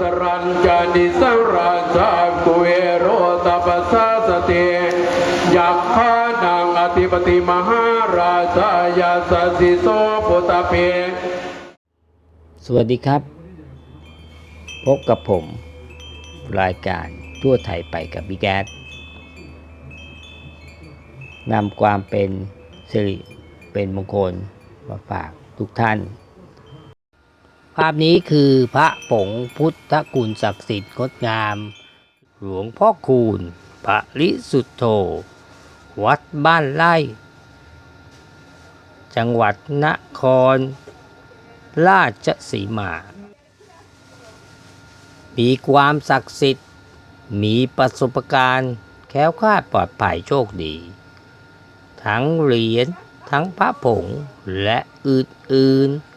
สรัญจานิสังราชากุเอโรตปัสสะสเตยักขานังอธิปติมหาราชายาสสิโสปุตเปสวัสดีครับ พบกับผม รายการทั่วไทยไปกับบิ๊กแอดนำความเป็นสิริเป็นมงคลมาฝากทุกท่าน ภาพนี้คือพระผงพุทธกุลศักดิ์สิทธิ์งดงาม หลวงพ่อคูณพระลิสุทธโธ วัดบ้านไร่ จังหวัดนคร ราชสีมา มีความศักดิ์สิทธิ์ มีประสบการณ์แค้วคลาดปลอดภัยโชคดี ทั้งเหรียญทั้งพระผงและอื่นๆ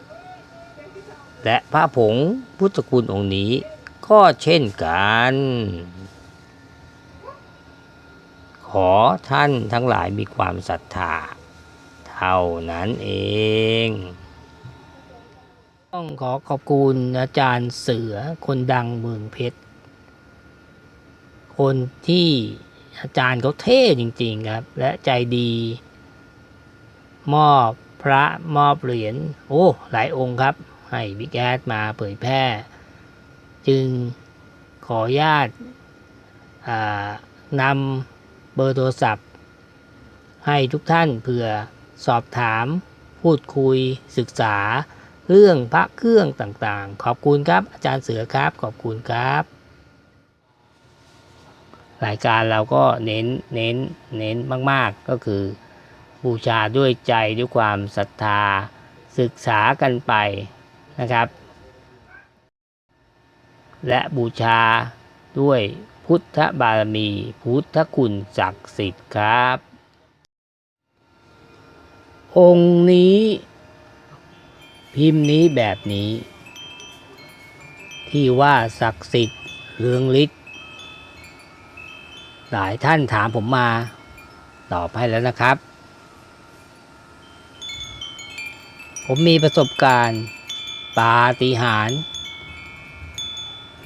และพระผงพุทธคุณองค์นี้ก็เช่นกัน ขอท่านทั้งหลายมีความศรัทธา เท่านั้นเอง ต้องขอขอบคุณอาจารย์เสือคนดังเมืองเพชร คนที่อาจารย์เขาเท่จริงๆครับ และใจดี มอบพระมอบเหรียญโอ้ หลายองค์ครับ ให้บิ๊กแอดมาเผยแพร่ จึงขออนุญาตนำเบอร์โทรศัพท์ ให้ทุกท่านเผื่อสอบถาม พูดคุยศึกษา เรื่องพระเครื่องต่างๆ ขอบคุณครับอาจารย์เสือครับขอบคุณครับรายการเราก็เน้นเน้นเน้นมาก ๆ ก็คือ บูชาด้วยใจด้วยความศรัทธา ศึกษากันไป นะครับ และบูชาด้วยพุทธบารมี พุทธคุณศักดิ์สิทธิ์ครับ องค์นี้ พิมพ์นี้แบบนี้ ที่ว่าศักดิ์สิทธิ์เรืองฤทธิ์หลายท่านถามผมมา ตอบให้แล้วนะครับ ผมมีประสบการณ์ ปาฏิหาริย์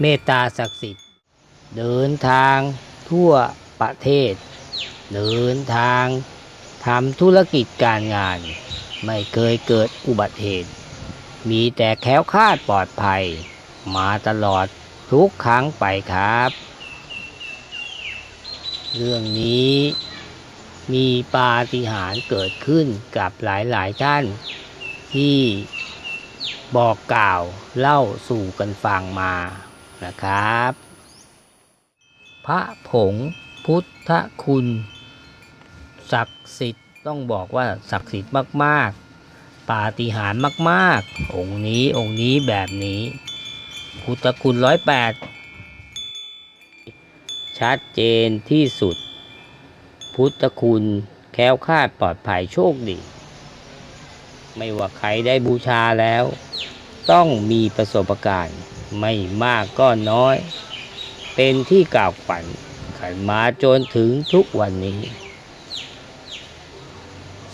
เมตตาศักดิ์สิทธิ์ เดินทางทั่วประเทศ เดินทางทำธุรกิจการงาน ไม่เคยเกิดอุบัติเหตุ มีแต่แค้วคาดปลอดภัย มาตลอดทุกครั้งไปครับ เรื่องนี้มีปาฏิหาริย์เกิดขึ้นกับหลายๆท่านที่ บอกกล่าวเล่าสู่กันฟังมานะครับ พระผงพุทธคุณศักดิ์สิทธิ์ต้องบอกว่าศักดิ์สิทธิ์มากๆ ปาฏิหาริย์มากๆ องค์นี้องค์นี้แบบนี้ พุทธคุณร้อยแปดชัดเจนที่สุด พุทธคุณแค้วคลาดปลอดภัยโชคดี ไม่ว่าใครได้บูชาแล้ว ต้องมีประสบการณ์ไม่มากก็น้อย เป็นที่กล่าวขวัญขันมาจนถึงทุกวันนี้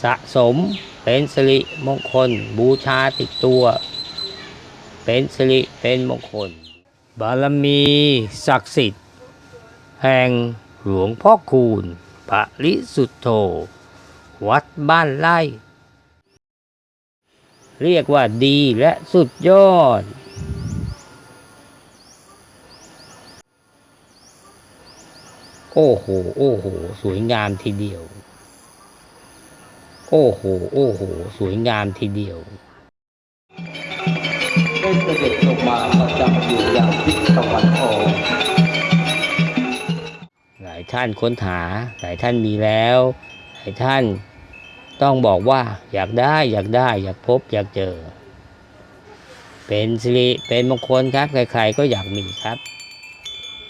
สะสมเป็นสิริมงคลบูชาติดตัว เป็นสิริเป็นมงคล บารมีศักดิ์สิทธิ์ แห่งหลวงพ่อคูณ พระลิสุทโธ วัดบ้านไร่ เรียกว่าดีและสุดยอด โอ้โห โอ้โห สวยงามทีเดียว โอ้โห โอ้โห สวยงามทีเดียวได้เสด็จลงมาประจำอยู่อย่างทิศตะวันออกหลายท่านค้นหา หลายท่านมีแล้ว หลายท่าน ต้องบอกว่าอยากได้อยากได้ อยากพบอยากเจอ เป็นสิริเป็นมงคลครับ ใครๆก็อยากมีครับ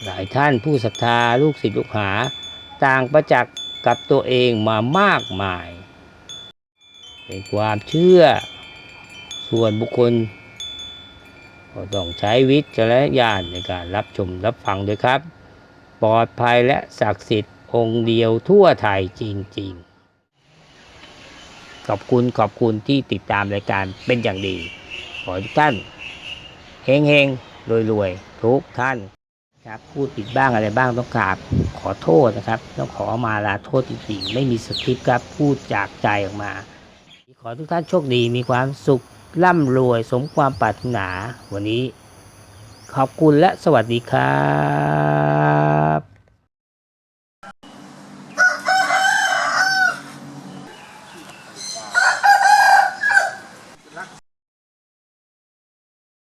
หลายท่านผู้ศรัทธาลูกศิษย์ลูกหา ต่างประจักษ์กับตัวเองมามากมาย เป็นความเชื่อ ส่วนบุคคล ก็ต้องใช้วิจารณญาณในการรับชมรับฟังด้วยครับ ปลอดภัยและศักดิ์สิทธิ์องค์เดียวทั่วไทยจริง ๆ ขอบคุณขอบคุณที่ติดตามรายการเป็นอย่างดี ขอทุกท่านเฮงเฮงรวยๆทุกท่านครับพูดผิดบ้างอะไรบ้างต้องกราบขอโทษนะครับ ต้องขอมาลาโทษจริงๆไม่มีสคริปต์ครับพูดจากใจออกมา ขอทุกท่านโชคดีมีความสุขร่ำรวยสมความปรารถนา วันนี้ ขอบคุณและสวัสดีครับ